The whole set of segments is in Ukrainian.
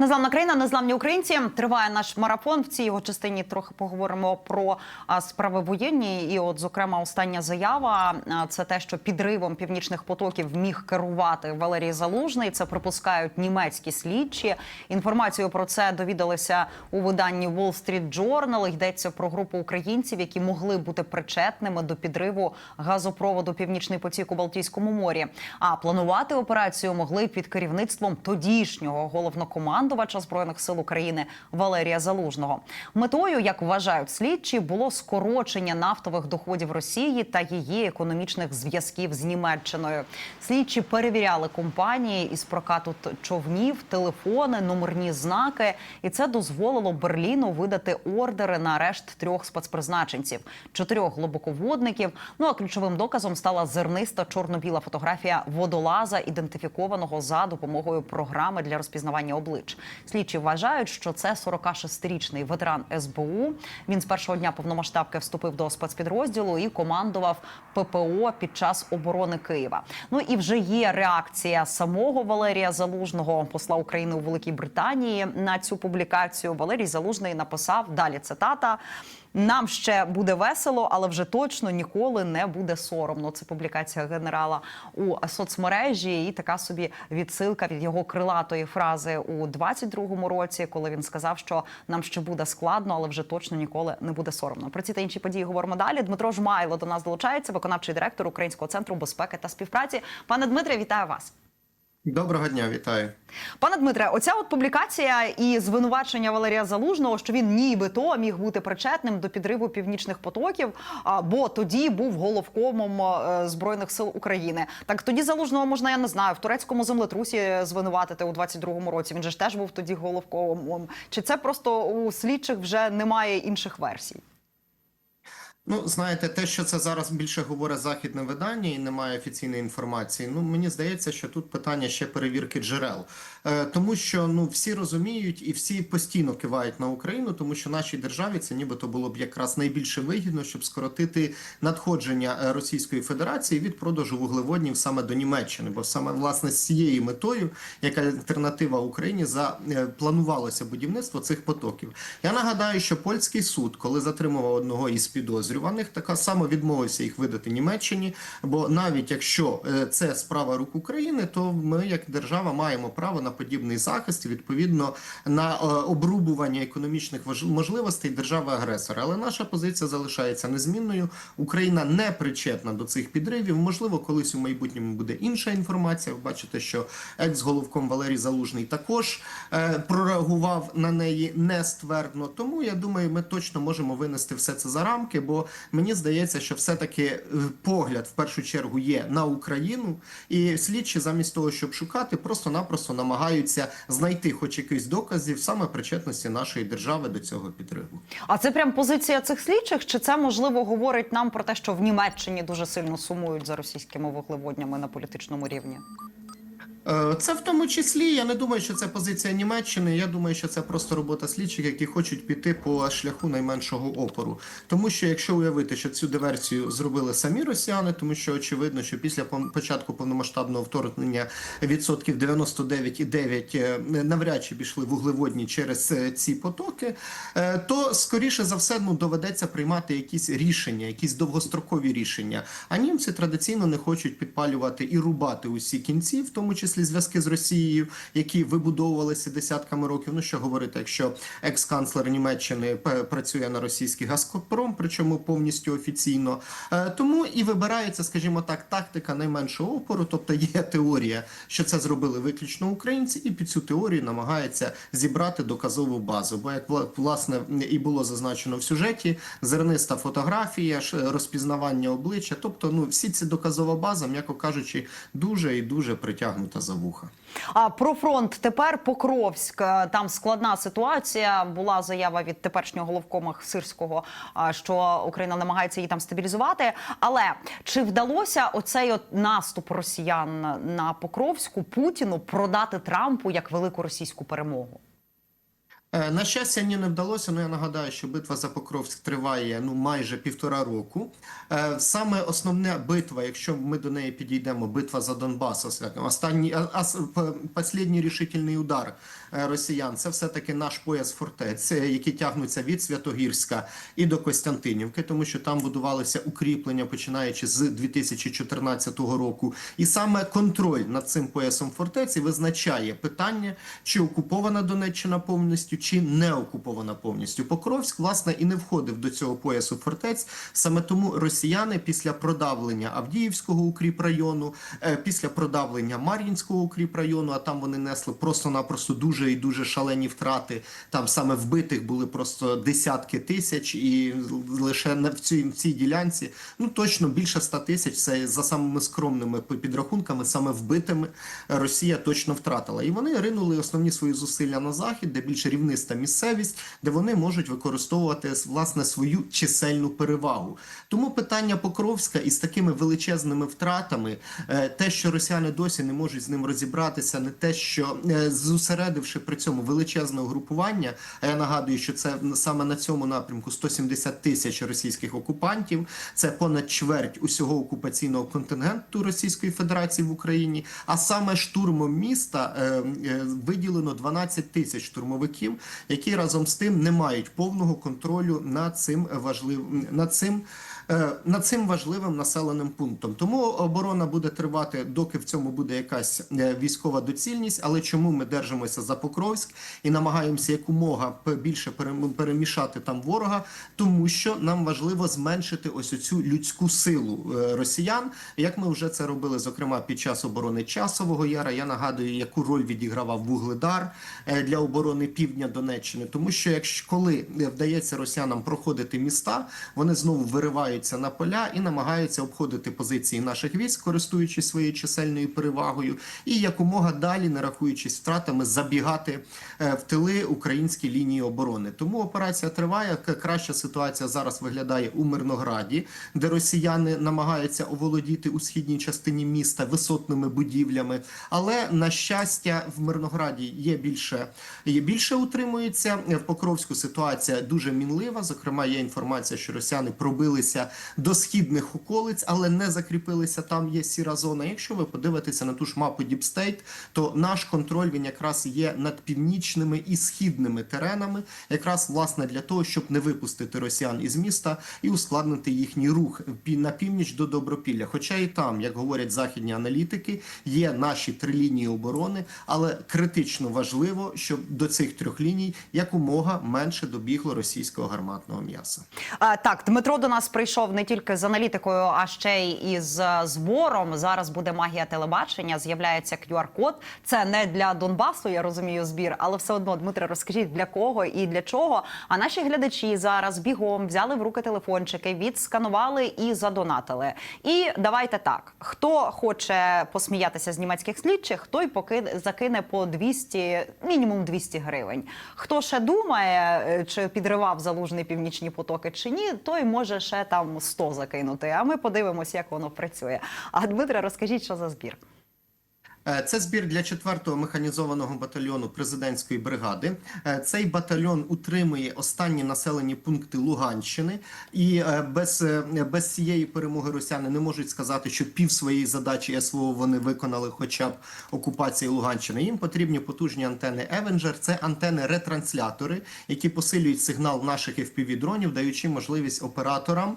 Незламна країна, незламні українці. Триває наш марафон. В цій його частині трохи поговоримо про справи воєнні. І, от, зокрема, остання заява це те, що підривом північних потоків міг керувати Валерій Залужний. Це припускають німецькі слідчі. Інформацію про це довідалися у виданні Wall Street Journal. Йдеться про групу українців, які могли бути причетними до підриву газопроводу Північний потік у Балтійському морі. А планувати операцію могли під керівництвом тодішнього головнокомандувача збройних сил України Валерія Залужного. Метою, як вважають слідчі, було скорочення нафтових доходів Росії та її економічних зв'язків з Німеччиною. Слідчі перевіряли компанії із прокату човнів, телефони, номерні знаки, і це дозволило Берліну видати ордери на арешт трьох спецпризначенців, чотирьох глибоководників. Ну а ключовим доказом стала зерниста чорно-біла фотографія водолаза, ідентифікованого за допомогою програми для розпізнавання облич. Слідчі вважають, що це 46-річний ветеран СБУ. Він з першого дня повномасштабки вступив до спецпідрозділу і командував ППО під час оборони Києва. Ну і вже є реакція самого Валерія Залужного, посла України у Великій Британії, на цю публікацію. Валерій Залужний написав далі. Цитата. Нам ще буде весело, але вже точно ніколи не буде соромно. Це публікація генерала у соцмережі, і така собі відсилка від його крилатої фрази у 22-му році, коли він сказав, що нам ще буде складно, але вже точно ніколи не буде соромно. Про ці та інші події говоримо далі. Дмитро Жмайло до нас долучається, виконавчий директор Українського центру безпеки та співпраці. Пане Дмитре, вітаю вас. Доброго дня, вітаю. Пане Дмитре, оця от публікація і звинувачення Валерія Залужного, що він нібито міг бути причетним до підриву північних потоків, бо тоді був головкомом е, збройних сил України. Так тоді залужного можна, я не знаю, в турецькому землетрусі звинуватити у 22-му році. Він же ж теж був тоді головкомом. Чи це просто у слідчих вже немає інших версій? Ну, знаєте, те, що це зараз більше говорить західне видання і немає офіційної інформації. Ну мені здається, що тут питання ще перевірки джерел, е, тому що ну всі розуміють і всі постійно кивають на Україну, тому що нашій державі це нібито було б якраз найбільше вигідно, щоб скоротити надходження е, Російської Федерації від продажу вуглеводнів саме до Німеччини, бо саме власне з цією метою, як альтернатива Україні, за е, будівництво цих потоків. Я нагадаю, що польський суд, коли затримував одного із підозрюваних, така само відмовився їх видати Німеччині. Бо навіть якщо е, це справа рук України, то ми, як держава, маємо право на подібний захист, відповідно на е, обрубування економічних можливостей держави-агресора. Але наша позиція залишається незмінною. Україна не причетна до цих підривів. Можливо, колись у майбутньому буде інша інформація. Ви бачите, що екс-головком Валерій Залужний також е, прореагував на неї нествердно. Тому я думаю, ми точно можемо винести все це за рамки, бо мені здається, що все-таки е, погляд в першу чергу є на Україну, і слідчі замість того, щоб шукати, просто-напросто намагаються знайти хоч якийсь доказів саме причетності нашої держави до цього підриву. А це прям позиція цих слідчих? Чи це можливо говорить нам про те, що в Німеччині дуже сильно сумують за російськими вуглеводнями на політичному рівні? Е, Це в тому числі. Я не думаю, що це позиція Німеччини. Я думаю, що це просто робота слідчих, які хочуть піти по шляху найменшого опору. тому що якщо уявити, що цю диверсію зробили самі росіяни, тому що очевидно, що після початку повномасштабного вторгнення відсотків 99,9 е, навряд чи пішли вуглеводні через е, ці потоки, то скоріше за все ну, доведеться приймати якісь рішення, якісь довгострокові рішення. А німці традиційно не хочуть підпалювати і рубати усі кінці, в тому числі зв'язки з Росією, які вибудовувалися десятками років. Ну що говорити, якщо екс-канцлер Німеччини працює на російський Газпром, причому повністю офіційно. Е, Тому і вибирається, скажімо так, тактика найменшого опору. Тобто є теорія, що це зробили виключно українці, і під цю теорію намагається зібрати доказову базу. Бо як власне і було зазначено в сюжеті, зерниста фотографія, розпізнавання обличчя, тобто, ну всі ці доказова база, м'яко кажучи, дуже і дуже притягнута за вуха. А про фронт тепер Покровськ. Е, Там складна ситуація. Була заява від теперішнього головкома Сирського, що Україна намагається її там стабілізувати. Але чи вдалося оцей от наступ росіян на Покровську Путіну продати Трампу як велику російську перемогу? Е, На щастя, ні не вдалося. Ну я нагадаю, що битва за Покровськ триває ну майже півтора року. Е, Саме основна битва, якщо ми до неї підійдемо, битва за Донбас, останній послідній рішительний удар е, росіян. Це все таки наш пояс фортець, які тягнуться від Святогірська і до Костянтинівки, тому що там будувалися укріплення, починаючи з 2014 року. І саме контроль над цим поясом фортеці визначає питання, чи окупована Донеччина повністю, чи не окупована повністю. Покровськ, власне, і не входив до цього поясу фортець. Саме тому росіяни після продавлення Авдіївського укріпрайону, е, після продавлення Мар'їнського укріпрайону, а там вони несли просто-напросто дуже і дуже шалені втрати. Там саме вбитих були просто десятки тисяч, і лише в цій, в цій ділянці ну точно більше ста тисяч. Це за самими скромними підрахунками, саме вбитими Росія точно втратила. І вони ринули основні свої зусилля на захід, де більш рівниста місцевість, де вони можуть використовувати власне свою чисельну перевагу. Тому питання Покровська із такими величезними втратами, е, те, що росіяни досі не можуть з ним розібратися, не те, що е, зосередивши при цьому величезне угрупування. А я нагадую, що це саме на цьому напрямку 170 тисяч російських окупантів. Це понад чверть усього окупаційного контингенту Російської Федерації в Україні. А саме штурмом міста е, виділено 12 тисяч штурмовиків, які разом з тим не мають повного контролю над цим важливим над цим. Е, Над цим важливим населеним пунктом тому оборона буде тривати, доки в цьому буде якась е, військова доцільність. Але чому ми держимося за Покровськ і намагаємося якомога більше перемішати там ворога? Тому що нам важливо зменшити ось оцю людську силу е, росіян, як ми вже це робили, зокрема під час оборони часового яра. Я нагадую, яку роль відігравав Вугледар для оборони півдня Донеччини. Тому що якщо коли вдається росіянам проходити міста, вони знову вириваються на поля і намагаються обходити позиції наших військ, користуючись своєю чисельною перевагою, і якомога далі, не рахуючись втратами, забігати е, в тили українській лінії оборони. Тому операція триває. Краща ситуація зараз виглядає у Мирнограді, де росіяни намагаються оволодіти у східній частині міста висотними будівлями. Але на щастя, в Мирнограді є більше є більше утримується. В Покровську ситуація дуже мінлива. Зокрема, є інформація, що росіяни пробилися до східних околиць, але не закріпилися. Там є сіра зона. Якщо ви подивитеся на ту ж мапу Діпстейт, то наш контроль він якраз є над північними і східними теренами, якраз власне для того, щоб не випустити росіян із міста і ускладнити їхній рух на північ до Добропілля. Хоча і там, як говорять західні аналітики, є наші три лінії оборони, але критично важливо, щоб до цих трьох ліній якомога менше добігло російського гарматного м'яса. Так, Дмитро до нас прийшов не тільки з аналітикою, а ще й із е, збором. Зараз буде магія телебачення. З'являється QR-код. Це не для Донбасу, я розумію, збір, але все одно, Дмитре, розкажіть для кого і для чого. А наші глядачі зараз бігом взяли в руки телефончики, відсканували і задонатили. І давайте так: хто хоче посміятися з німецьких слідчих, той поки закине по 200, мінімум 200 гривень. Хто ще думає, е, чи підривав залужний північні потоки чи ні, той може ще там 100 закинути. А ми подивимося, як воно працює. А Дмитре, розкажіть, що за збір. Е, Це збір для 4-го механізованого батальйону президентської бригади. Е, Цей батальйон утримує останні населені пункти Луганщини, і е, без, без цієї перемоги росіяни не можуть сказати, що пів своєї задачі СВО вони виконали, хоча б окупації Луганщини. Їм потрібні потужні антени Avenger. Це антени-ретранслятори, які посилюють сигнал наших fpv дронів, даючи можливість операторам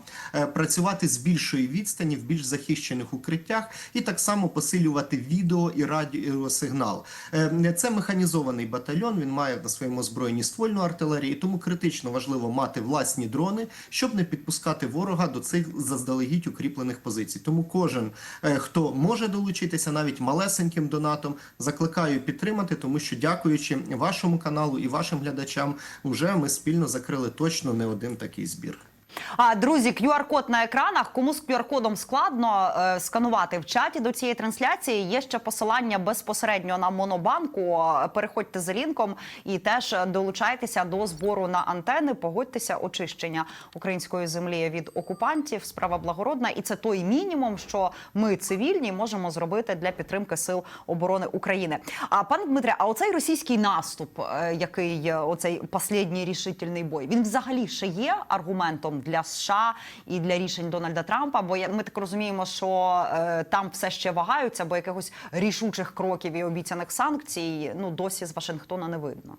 працювати з більшої відстані в більш захищених укриттях, і так само посилювати відео і радіосигнал. Е, Це механізований батальйон. Він має на своєму озброєнні ствольну артилерію, тому критично важливо мати власні дрони, щоб не підпускати ворога до цих заздалегідь укріплених позицій. Тому кожен, е, хто може долучитися, навіть малесеньким донатом, закликаю підтримати, тому що дякуючи вашому каналу і вашим глядачам, вже ми спільно закрили точно не один такий збір. А друзі, QR-код на екранах. Кому з QR-кодом складно е, сканувати в чаті до цієї трансляції. Є ще посилання безпосередньо на монобанку. Е, Переходьте за лінком і теж долучайтеся до збору на антени. Погодьтеся, очищення української землі від окупантів. Справа благородна, і це той мінімум, що ми цивільні можемо зробити для підтримки сил оборони України. А пане Дмитре, а оцей російський наступ, е, який е, оцей останній рішительний бой, він взагалі ще є аргументом для США і для рішень Дональда Трампа? Бо ми так розуміємо, що е, там все ще вагаються, бо якихось рішучих кроків і обіцяних санкцій ну досі з Вашингтона не видно.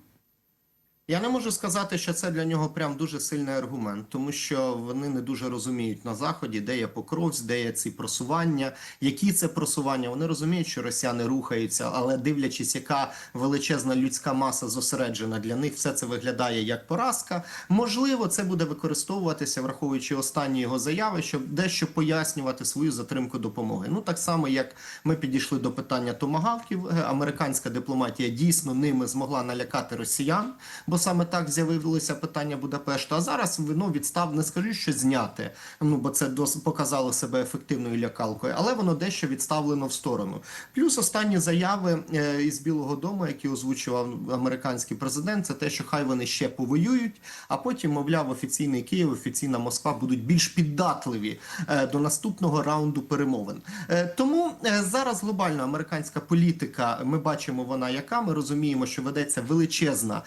Я не можу сказати, що це для нього прям дуже сильний аргумент, тому що вони не дуже розуміють на заході, де є Покровськ, де є ці просування, які це просування. Вони розуміють, що росіяни рухаються, але дивлячись, яка величезна людська маса зосереджена для них, все це виглядає як поразка. Можливо, це буде використовуватися, враховуючи останні його заяви, щоб дещо пояснювати свою затримку допомоги. Ну так само, як ми підійшли до питання томагавків, американська дипломатія дійсно ними змогла налякати росіян бо саме так з'явилося питання Будапешту. А зараз ну, відстав, не скажу, що зняти, ну бо це дос показало себе ефективною лякалкою, але воно дещо відставлено в сторону. Плюс останні заяви е, із Білого Дому, які озвучував американський президент, це те, що хай вони ще повоюють, а потім, мовляв, офіційний Київ, офіційна Москва будуть більш піддатливі е, до наступного раунду перемовин. Е, тому зараз глобальна американська політика, ми бачимо вона яка. Ми розуміємо, що ведеться величезна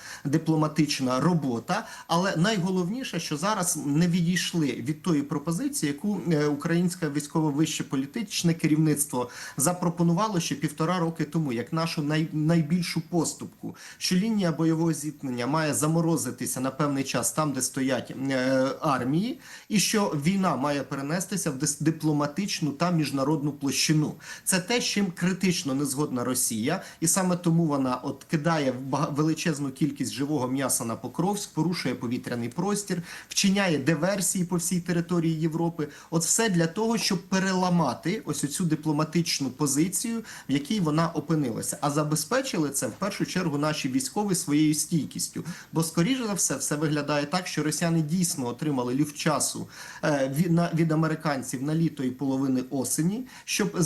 дипломатична робота. Але найголовніше, що зараз не відійшли від тої пропозиції, яку е, українське військове вище політичне керівництво запропонувало ще півтора роки тому, як нашу най, найбільшу поступку, що лінія бойового зіткнення має заморозитися на певний час там, де стоять е, армії, і що війна має перенестися в дипломатичну та міжнародну площину. Це те, чим критично не згодна Росія, і саме тому вона от кидає величезну кількість живого м'яса на Покровськ, порушує повітряний простір, вчиняє диверсії по всій території Європи. От все для того, щоб переламати ось цю дипломатичну позицію, в якій вона опинилася. А забезпечили це в першу чергу наші військові своєю стійкістю. Бо, скоріше за все, все виглядає так, що росіяни дійсно отримали люфчасу е, від, американців на літо і половини осені, щоб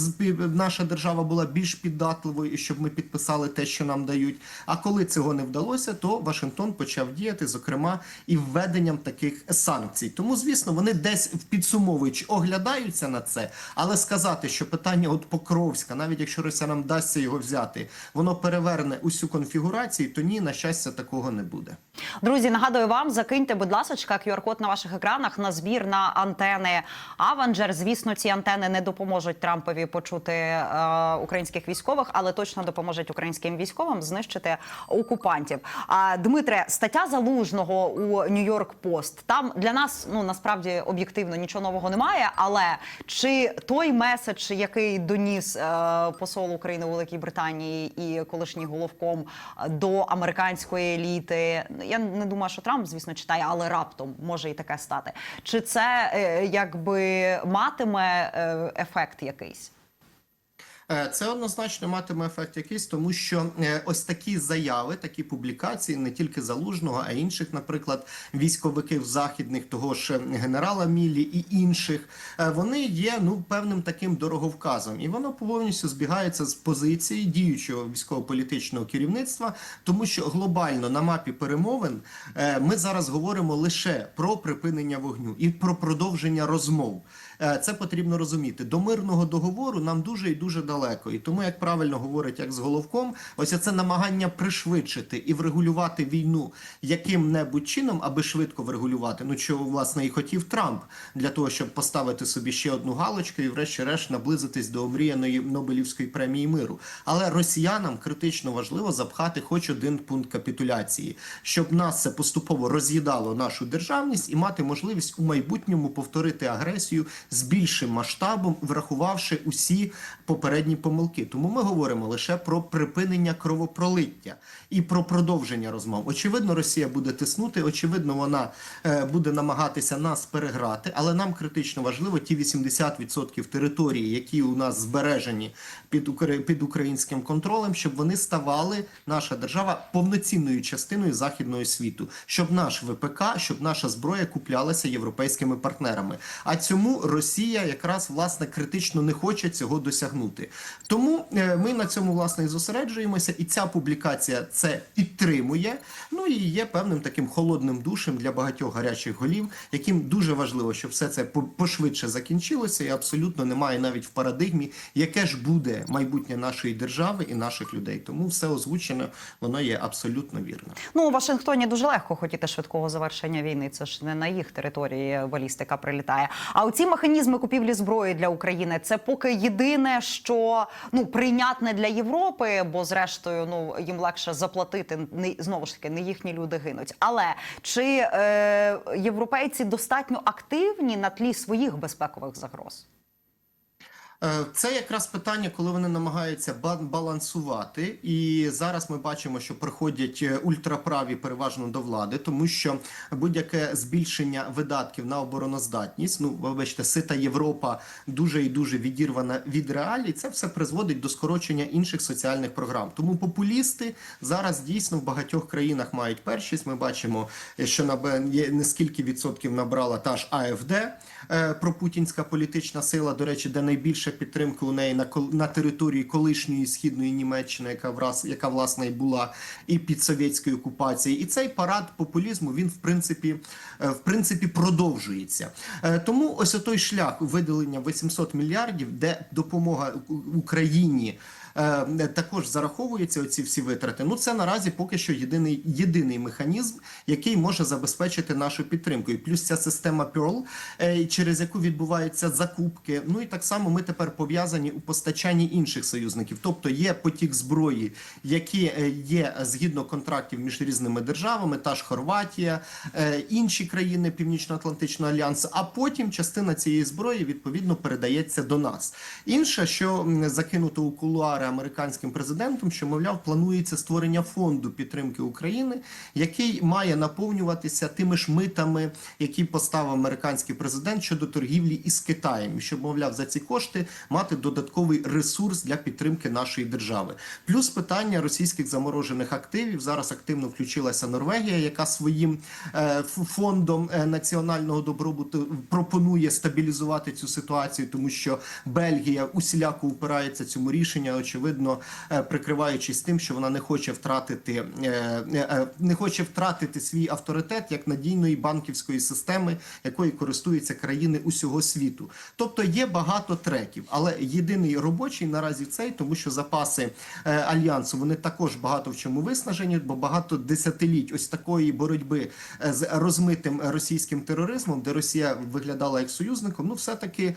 наша держава була більш піддатливою і щоб ми підписали те, що нам дають. А коли цього не вдалося, то Вашингтон почав діяти, зокрема, і введенням таких санкцій. Тому, звісно, вони десь підсумовуючи оглядаються на це, але сказати, що питання от Покровська, навіть якщо росіянам вдасться його взяти, воно переверне усю конфігурацію, то ні, на щастя, такого не буде. Друзі, нагадую вам, закиньте, будь ласка, QR-код на ваших екранах на збір на антени Авенджер. Звісно, ці антени не допоможуть Трампові почути е, українських військових, але точно допоможуть українським військовим знищити окупантів. А Дмитре, стаття залужного у Нью-Йорк Пост. Там для нас ну насправді об'єктивно нічого нового немає. Але чи той меседж, який доніс е, посол України у Великій Британії і колишній головком до американської еліти, я не думаю, що Трамп, звісно, читає, але раптом може і таке стати. Чи це е, якби матиме е, ефект якийсь? Е, Це однозначно матиме ефект якийсь, тому що е, ось такі заяви, такі публікації, не тільки залужного, а інших, наприклад, військовиків західних, того ж е, генерала Мілі і інших, вони є ну певним таким дороговказом, і воно повністю збігається з позиції діючого військово-політичного керівництва, тому що глобально на мапі перемовин ми зараз говоримо лише про припинення вогню і про продовження розмов. Е, Це потрібно розуміти. До мирного договору нам дуже і дуже далеко. І тому, як правильно говорить, як з головком, ось це намагання пришвидшити і врегулювати війну яким-небудь чином, аби швидко врегулювати. Ну що власне і хотів Трамп для того, щоб поставити собі ще одну галочку і, врешті-решт, наблизитись до омріяної Нобелівської премії миру. Але росіянам критично важливо запхати хоч один пункт капітуляції, щоб нас це поступово роз'їдало нашу державність і мати можливість у майбутньому повторити агресію з більшим масштабом, врахувавши усі попередні помилки. Тому ми говоримо лише про припинення кровопролиття і про продовження розмов. Очевидно, Росія буде тиснути. Очевидно, вона е, буде намагатися нас переграти, але нам критично важливо ті 80% території, які у нас збережені під під українським контролем, щоб вони ставали наша держава повноцінною частиною західного світу, щоб наш ВПК, щоб наша зброя куплялася європейськими партнерами. А цьому Росія якраз власне критично не хоче цього досягнути. Тому е, ми на цьому власне і зосереджуємося, і ця публікація це підтримує. Ну і є певним таким холодним душем для багатьох гарячих голів, яким дуже важливо, щоб все це пошвидше закінчилося, і абсолютно немає навіть в парадигмі, яке ж буде майбутнє нашої держави і наших людей. Тому все озвучено, воно є абсолютно вірно. Ну у Вашингтоні дуже легко хотіти швидкого завершення війни. Це ж не на їх території балістика прилітає. А оці механізми купівлі зброї для України це поки єдине, що ну прийнятне для Європи, бо зрештою ну їм легше заплатити. Не знову ж таки, не їхні люди гинуть. Але чи е, європейці достатньо активні на тлі своїх безпекових загроз? Е, Це якраз питання, коли вони намагаються ба- балансувати. І зараз ми бачимо, що приходять е, ультраправі переважно до влади, тому що будь-яке збільшення видатків на обороноздатність, ну вибачте, сита Європа дуже і дуже відірвана від реалій. Це все призводить до скорочення інших соціальних програм. Тому популісти зараз дійсно в багатьох країнах мають першість. Ми бачимо, е, що на Б- є не скільки відсотків набрала та ж АФД пропутінська політична сила. До речі, де найбільша підтримка у неї на на території колишньої східної Німеччини, яка враз яка власне і була і під совєтською окупацією. І цей парад популізму він в принципі е, в принципі продовжується. Е, Тому ось той шлях виділення 800 мільярдів, де допомога Україні. Е, Також зараховуються оці всі витрати. Ну це наразі поки що єдиний єдиний механізм, який може забезпечити нашу підтримку. І плюс ця система Pearl, е, через яку відбуваються закупки. Ну і так само ми тепер пов'язані у постачанні інших союзників. Тобто є потік зброї, які е, є згідно контрактів між різними державами, та ж Хорватія, інші країни Північно-Атлантичного альянсу. А потім частина цієї зброї відповідно передається до нас. Інше, що закинуто у кулуари американським президентом, що мовляв, планується створення фонду підтримки України, який має наповнюватися тими ж митами, які поставив американський президент щодо торгівлі із Китаєм, щоб мовляв за ці кошти мати додатковий ресурс для підтримки нашої держави. Плюс питання російських заморожених активів. Зараз активно включилася Норвегія, яка своїм е, фондом е, національного добробуту пропонує стабілізувати цю ситуацію, тому що Бельгія усіляко упирається цьому рішенню, очевидно, е, прикриваючись тим, що вона не хоче втратити е, е, не хоче втратити свій авторитет як надійної банківської системи, якою користуються країни усього світу. Тобто є багато треків, але єдиний робочий наразі цей, тому що запаси альянсу вони також багато в чому виснажені, бо багато десятиліть ось такої боротьби з розмитим російським тероризмом, де Росія виглядала як союзником, ну все таки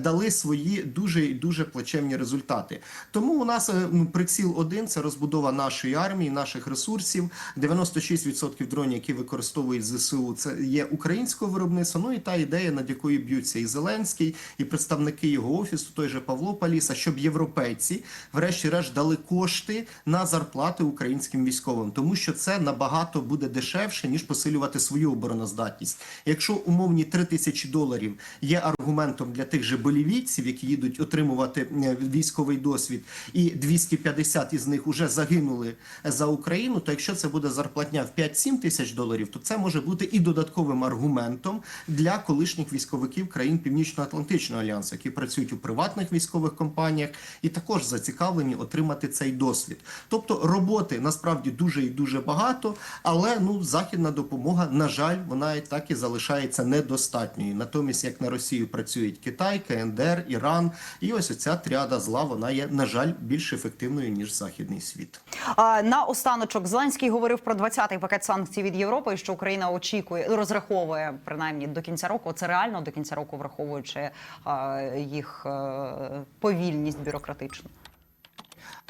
дали свої дуже і дуже плачевні результати. Тому у нас е, приціл один це розбудова нашої армії, наших ресурсів. 96% дронів, які використовують ЗСУ, це є українського виробництва. Ну і та ідея, над якою б'ються і Зеленський, і представники його офісу, той же Павло Паліса, щоб європейці, врешті-решт, дали кошти на зарплати українським військовим, тому що це набагато буде дешевше ніж посилювати свою обороноздатність. Якщо умовні 3 тисячі доларів є аргументом для тих же болівійців, які їдуть отримувати е, військовий досвід, і 250 із них вже загинули за Україну, то якщо це буде зарплатня в 5-7 тисяч доларів, то це може бути і додатковим аргументом для колишніх військовиків країн Північно-Атлантичного альянсу, які працюють у приватних військових компаніях і також зацікавлені отримати цей досвід. Тобто роботи насправді дуже і дуже багато, але ну західна допомога, на жаль, вона і так і залишається недостатньою. Натомість, як на Росію працюють Китай, КНДР, Іран, і ось оця тріада зла, вона є на жаль більш ефективною ніж західний світ. А, На останочок Зеленський говорив про 20-й пакет санкцій від Європи, що Україна очікує, розраховує принаймні до кінця року. Це реально до кінця року, враховуючи а, їх а, повільність бюрократичну.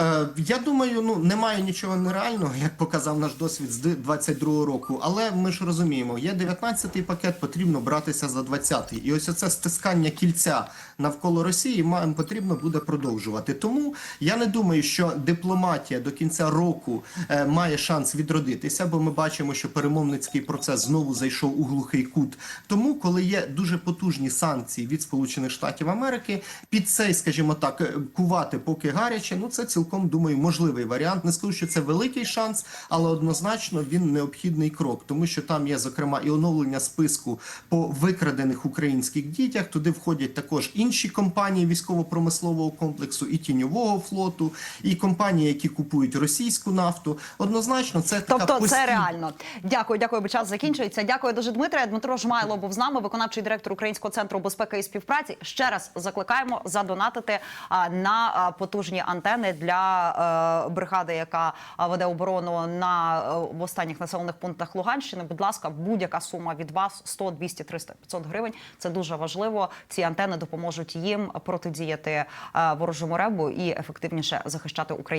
Е, Я думаю, ну немає нічого нереального, як показав наш досвід з 22 року. Але ми ж розуміємо, є 19-й пакет, потрібно братися за 20-й. І ось оце стискання кільця навколо Росії маємо потрібно буде продовжувати. Тому я не думаю, що дипломатія до кінця року е, має шанс відродитися, бо ми бачимо, що перемовницький процес знову зайшов у глухий кут. Тому, коли є дуже потужні санкції від Сполучених Штатів Америки, під цей, скажімо так, е, кувати поки гаряче, ну це цілком думаю можливий варіант. Не скажу, що це великий шанс, але однозначно він необхідний крок, тому що там є зокрема і оновлення списку по викрадених українських дітях. Туди входять також інші компанії військово-промислового комплексу, і тіньового флоту, і компанії, які купують російську нафту. Однозначно, це така Тобто це постійна- реально. Дякую, дякую, бо час закінчується. Дякую дуже, Дмитре. Дмитро Жмайло був з нами, виконавчий директор Українського центру безпеки і співпраці. Ще раз закликаємо задонатити на потужні антени для е, бригади, яка веде оборону на е, в останніх населених пунктах Луганщини. Будь ласка, будь-яка сума від вас 100, 200, 300, 500 гривень. Це дуже важливо. Ці антени допоможуть їм протидіяти е, ворожому ребу і ефективніше захищати Україну.